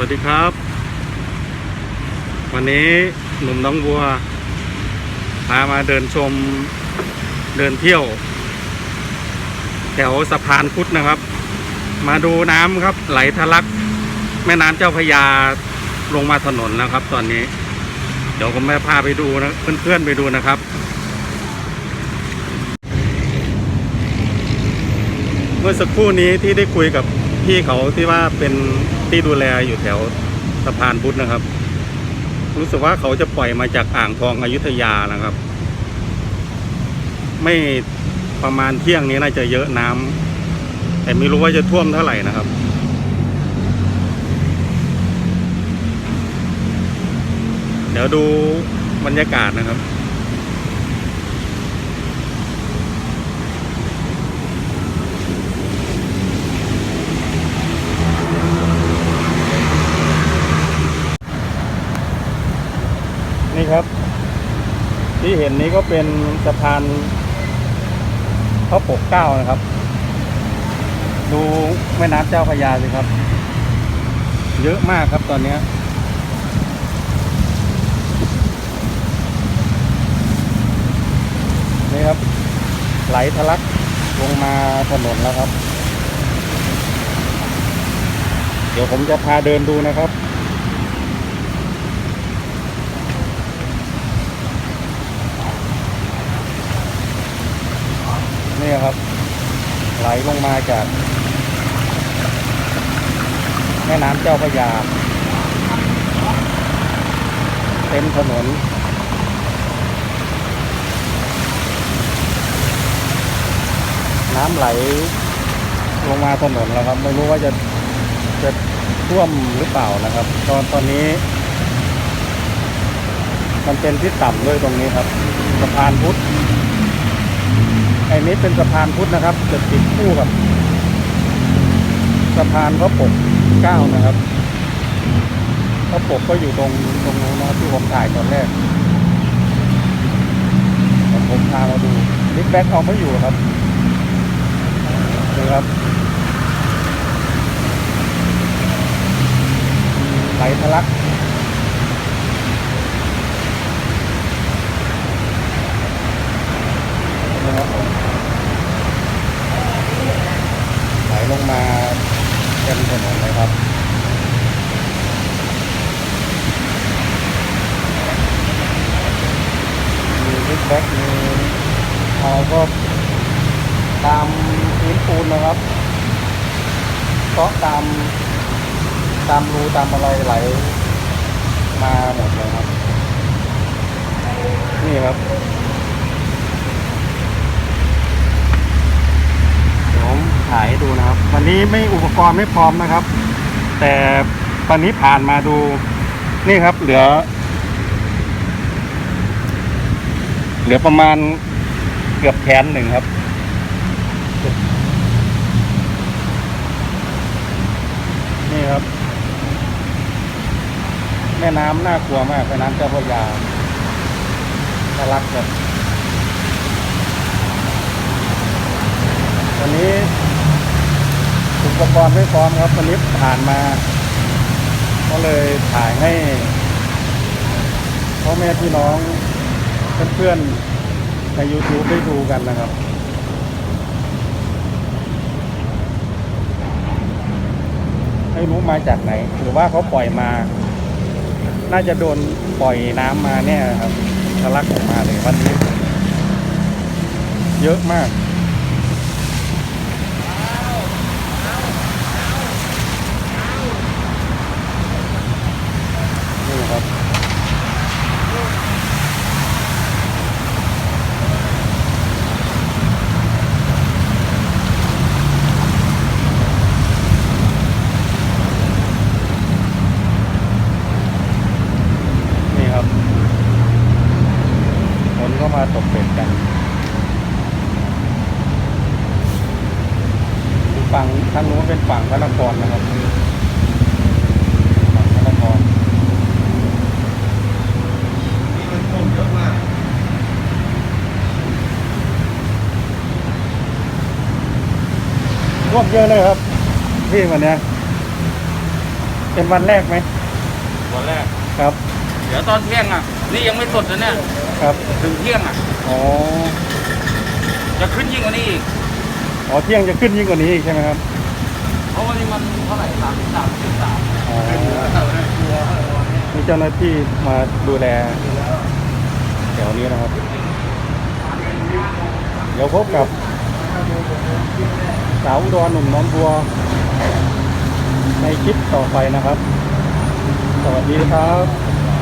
วัสดีครับ วันนี้หนุ่มน้องบัวพามาเดินชมเดินเที่ยว แถวสะพานพุทธนะครับ มาดูน้ำครับไหลทะลัก แม่น้ำเจ้าพยาลงมาถนนแล้วครับ ตอนนี้ เดี๋ยวผมแม่พาไปดูนะเพื่อนๆไปดูนะครับเมื่อสักครู่นี้ที่ได้คุยกับ พี่เขาที่ว่าเป็นที่ดูแลอยู่แถวสะพานพุทธนะครับ รู้สึกว่าเขาจะปล่อยมาจากอ่างทองอยุธยานะครับ ไม่ประมาณเที่ยงนี้น่าจะเยอะน้ำแต่ไม่รู้ว่าจะท่วมเท่าไหร่นะครับเดี๋ยวดูบรรยากาศนะครับ นี่ครับ ที่เห็นนี้ก็เป็นสะพานพระปกเก้านะครับ ดูแม่น้ำเจ้าพระยาสิครับ เยอะมากครับตอนนี้นี่ครับ ไหลทะลักลงมาถนนแล้วครับ เดี๋ยวผมจะพาเดินดูนะครับ นี่ครับ ไหลลง มาจากแม่น้ำเจ้าพระยา เต็มถนน น้ำไหลลงมาถนนแล้วครับ ไม่รู้ว่าจะจะท่วมหรือเปล่านะครับ ตอนตอนนี้ มันเป็นที่ต่ำด้วยตรงนี้ครับสะพานพุทธ ไอ้นี้เป็นสะพานพุทธนะครับจะติดคู่กับ สะพานพระปกเก้านะครับพระปกก็อยู่ตรงตรงนู้นนะที่ผมถ่ายตอนแรกผมพาเราดูลิฟแบ็คเอาไม่อยู่ครับนี่ครับไหลทะลัก นะครับผมไหลลงมาเต็มถนนเลยครับ มีลิฟต์แบ็กมีอะไรก็ตาม นะครับก็ตามตามรูตามอะไรไหลมาหมดเลยครับ นี่ครับเดี๋ยวผมถ่ายให้ดูนะครับ วันนี้ไม่อุปกรณ์ไม่พร้อมนะครับ แต่วันนี้ผ่านมาดู นี่ครับ เหลือ เหลือประมาณเกือบแขนหนึ่งครับ นี่ครับ แม่น้ำน่ากลัวมากแม่น้ำเจ้าพระยาน่ารักแบบวันนี้อุปกรณ์ไม่พร้อมครับวันนี้ผ่านมา ก็เลยถ่ายให้พ่อแม่พี่น้องเพื่อนๆใน YouTube ได้ดูกันนะครับไม่รู้มาจากไหนหรือว่าเขาปล่อยมา น่าจะโดนปล่อยน้ำมาเนี่ยครับทะลักออกมาเลยวันนี้ เยอะมาก นี่ครับ นี่ครับ คนก็มาตกเป็ดกัน ฝั่งทางนู้นเป็นฝั่งพระนครนะครับฝั่งพระนครท่วมเยอะเลยครับ พี่วันเนี้ยเป็นวันแรกไหมวันแรก ครับ เดี๋ยวตอนเที่ยงอะ นี่ยังไม่สดนะเนี่ย ครับ ถึงเที่ยงอะ อ๋อ จะขึ้นยิ่งกว่านี้อีก อ๋อเที่ยงจะขึ้นยิ่งกว่านี้อีกใช่ไหมครับเพราะว่านี่มันเท่าไหร่สามสิบสามสิบสามอ๋อมีเจ้าหน้าที่มาดูแลแถวนี้นะครับ เดี๋ยวพบกับสาวอุดรหนุ่มหน้องบัว ในคลิปต่อไปนะครับ สวัสดีครับ